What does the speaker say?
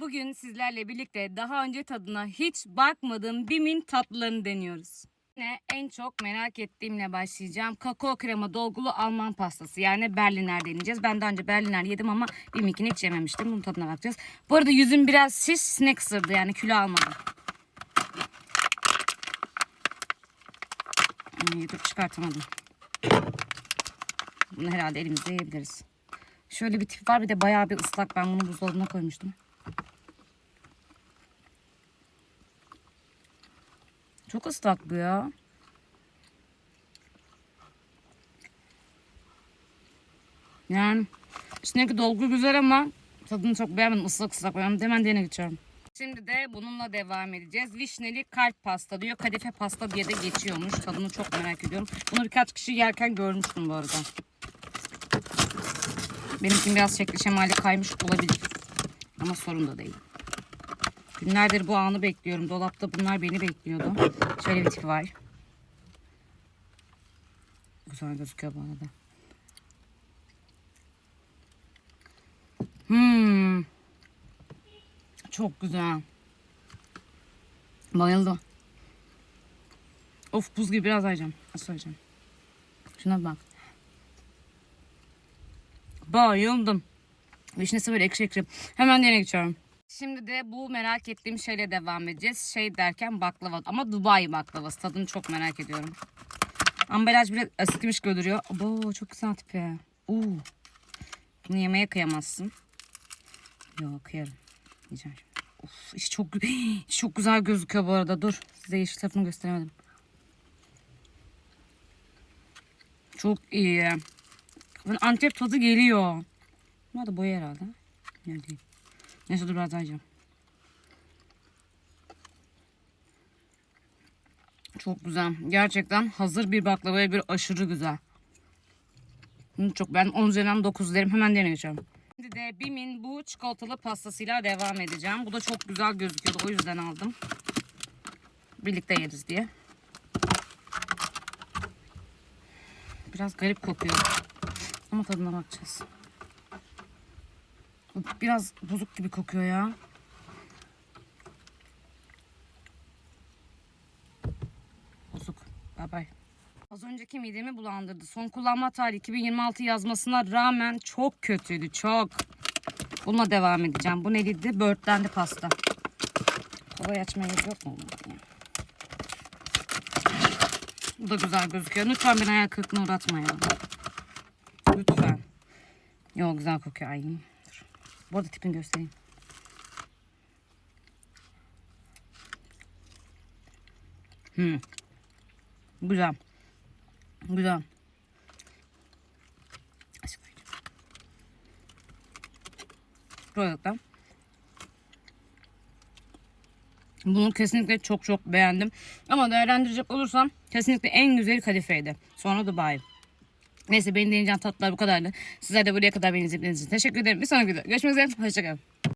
Bugün sizlerle birlikte daha önce tadına hiç bakmadığım Bim'in tatlılarını deniyoruz. Yine en çok merak ettiğimle başlayacağım. Kakao krema dolgulu Alman pastası yani Berliner deneyeceğiz. Ben daha önce Berliner yedim ama Bim'inkini hiç yememiştim. Bunun tadına bakacağız. Bu arada yüzüm biraz şiş sinek ısırdı yani kilo almadım. Yedirip çıkartamadım. Bunu herhalde elimizde yiyebiliriz. Şöyle bir tip var bir de bayağı bir ıslak. Ben bunu buzdolabına koymuştum. Çok ıslak bu ya. Yani içindeki dolgu güzel ama tadını çok beğenmedim. Islak ıslak. Ben hemen diğerine geçiyorum. Şimdi de bununla devam edeceğiz. Vişneli kalp pasta diyor. Kadife pasta diye de geçiyormuş. Tadını çok merak ediyorum. Bunu birkaç kişi yerken görmüştüm bu arada. Benimkin biraz şekli şemali kaymış olabilir. Ama sorun da değil. Günlerdir bu anı bekliyorum. Dolapta bunlar beni bekliyordu. Şöyle bir tipi var. Güzel gözüküyor bu arada. Hmm. Çok güzel. Bayıldım. Of buz gibi biraz ayacağım. Nasıl ayacağım? Şuna bak. Bayıldım. Vişnesi böyle ekşi ekşi. Hemen diğerine geçiyorum. Şimdi de bu merak ettiğim şeyle devam edeceğiz. Şey derken baklava ama Dubai baklavası. Tadını çok merak ediyorum. Ambalaj biraz asitmiş görünüyor. Abo çok güzel tipi. Uuu. Bunu yemeye kıyamazsın. Yok kıyarım. Yiyeceğim şimdi. Of, içi çok, içi çok güzel gözüküyor bu arada. Dur size yeşil tarafını gösteremedim. Çok iyi. Antep tadı geliyor. Bunlar da boya herhalde. Ne değil. Neyse dur biraz daha yiyeceğim. Çok güzel. Gerçekten hazır bir baklavaya bir aşırı güzel. Çok ben 10 üzerinden 9 derim. Hemen geçiyorum. Şimdi de Bim'in bu çikolatalı pastasıyla devam edeceğim. Bu da çok güzel gözüküyordu. O yüzden aldım. Birlikte yeriz diye. Biraz garip kokuyor. Ama tadına bakacağız. Biraz bozuk gibi kokuyor ya. Bozuk. Bay bay. Az önceki midemi bulandırdı. Son kullanma tarihi 2026 yazmasına rağmen çok kötüydü. Çok. Bununla devam edeceğim. Bu neydi? Böğürtlendi pasta. Kolay açmaya gerek yok mu? Bu da güzel gözüküyor. Lütfen beni hayal kırıklığına uğratma ya. Lütfen. Yok güzel kokuyor. Ay. Bu arada tipini göstereyim. Hmm. Güzel. Güzel. Produkttan. Bunu kesinlikle çok çok beğendim. Ama değerlendirecek olursam kesinlikle en güzeli kadifeydi. Sonra Dubai. Neyse benim deneyeceğim tatlılar bu kadardı. Sizler de buraya kadar beni izlediğiniz için teşekkür ederim. Bir sonraki videoda görüşmek üzere. Hoşçakalın.